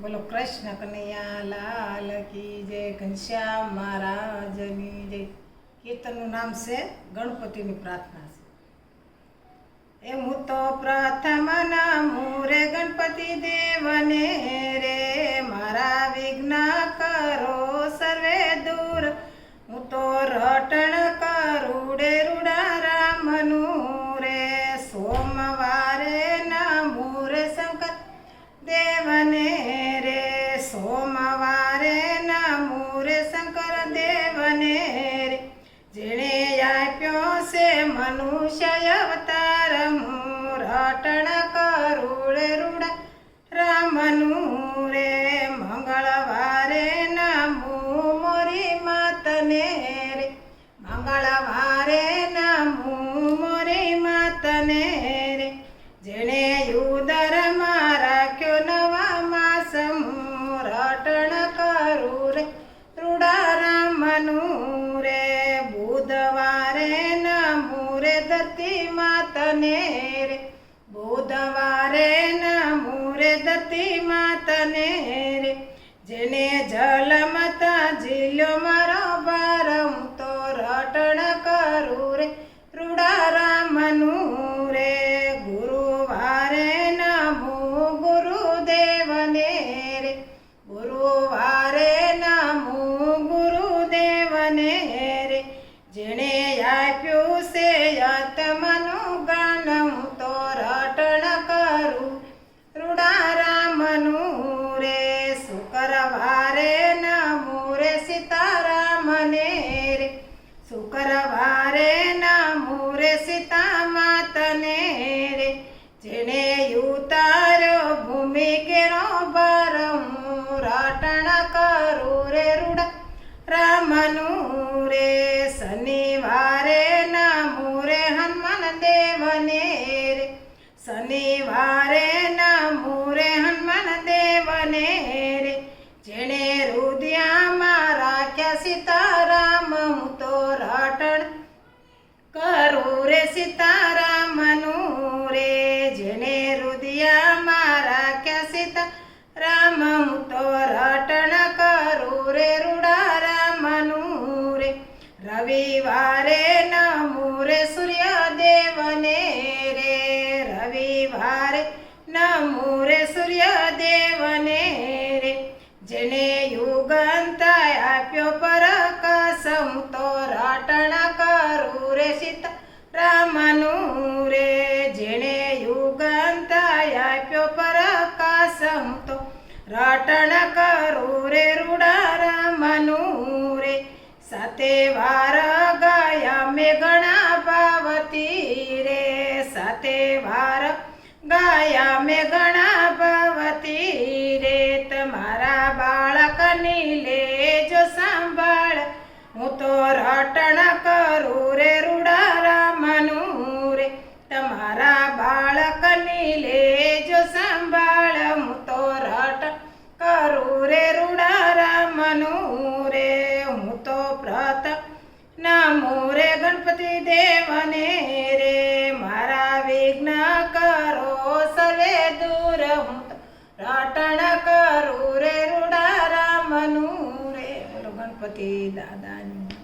બોલો, કૃષ્ણ કનૈયા, લાલ કી જય, ઘનશ્યામ મહારાજની જય. કીર્તનનું નામ છે, ગણપતિની પ્રાર્થના છે. એ હું તો પ્રથમ નામું રે ગણપતિ દેવને છે вода રામનું રે શનિવારે નમું રે હનુમાન દેવને રે શનિવારે નમું રે હનુમાન દેવને રે જેણે રુદિયામાં રાખ્યા સીતારામ હું તો રટણ કરું રે સીતારામનું સૂર્યદેવને રે રવિવારે. નમું રે સૂર્યદેવને રે. જેને યુગંતા આપ્યો પ્રકાશ, હું તો રાટણ કરું રે સીતા રામનું રે. જેણે યુગંતા આપ્યો પ્રકાશ, હું તો રટણ કરું રે રૂડા રામનું રે. સાતે વાર ગયા મેં ઘણા ભાવતી રે સાથે વાર ગાયા મેં ઘણા ભવતી રે. તમારા બાળકની લેજો સાંભળ, હું તો રટણ કરું ગણપતિ દેવને રે, મારા વિઘ્ન કરો સર્વે દૂર હું રટણ કરું રે, રૂડા રામનું રે. બોલો ગણપતિ દાદાની.